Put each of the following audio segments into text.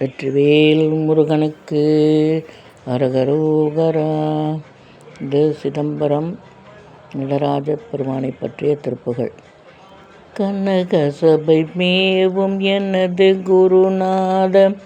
வெற்றிவேல் முருகனுக்கு அரகரோகரா. இது சிதம்பரம் நடராஜ பெருமானை பற்றிய திருப்புகள். கனக சபை மேவும் எனது குருநாத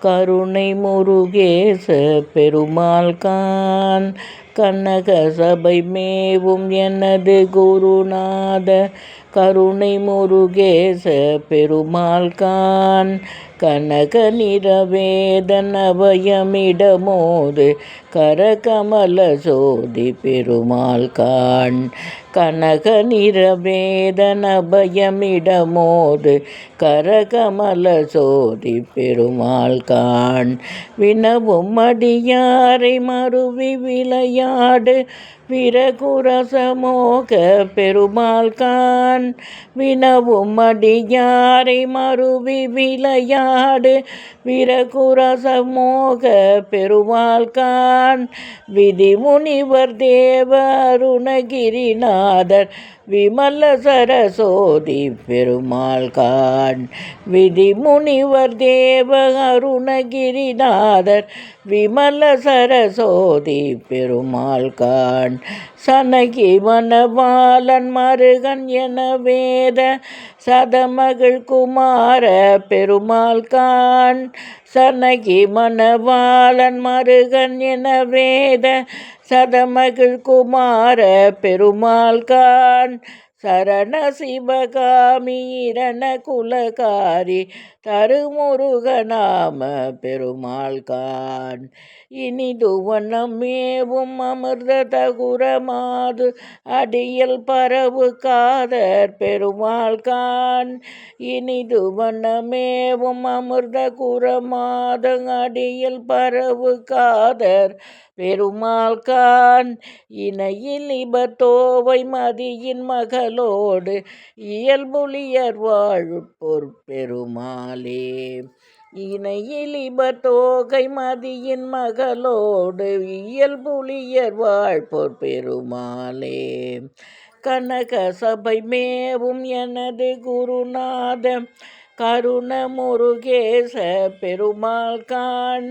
கருணை முருகேச பெருமாள் கான். கனக சபை மேவும் எனது குருநாத கருணை முருகேச பெருமாள் கான். கனக நிறவேதனபயமிடமோது கரகமல சோதி பெருமாள் கான் கனக நிறவேதனபயமிடமோது கரகமல சோதி பெருமாள் கான் வினவும் அடியாரை மறுவி விளையாடு விரகுரசமோக பெருமாள் கான் வினவும் அடியாரை மறுவி விளையாடு நாடு விரகுரசமோக பெருமாள் கான் விதி முனிவர் தேவ அருணகிரிநாதர் விமல சரசோதி பெருமாள் கான் விதி முனிவர் தேவ அருணகிரிநாதர் விமல சரசோதி பெருமாள் கான் சனகி மணவாளன் மருகன் என வேத சதமகள் குமார பெருமாள் கான் சனகி மணவாளன் மருகன் என வேத சதமகிழ் குமார பெருமாள் கான் சரண சிவகாமி இரண குலகாரி தருமுருகநாம பெருமாள் கான் இனிது வண்ணமேவும் அமிர்த தகுரமாது அடியல் பரவு காதர் பெருமாள் கான் இனிது அமிர்த குரமாத அடியல் பரவு காதர் பெருமாள் கான் இணையில் இபத்தோவை மதியின் இயலோடு இயல்புலியர் வாழு பெருமாளே இணையிலிபர் தோகை மதியின் மகளோடு இயல்புலியர் வாழ்பொற் பெருமாளே கனக சபை மேவும் எனது குருநாத கருண முருகேச பெருமாள் கான்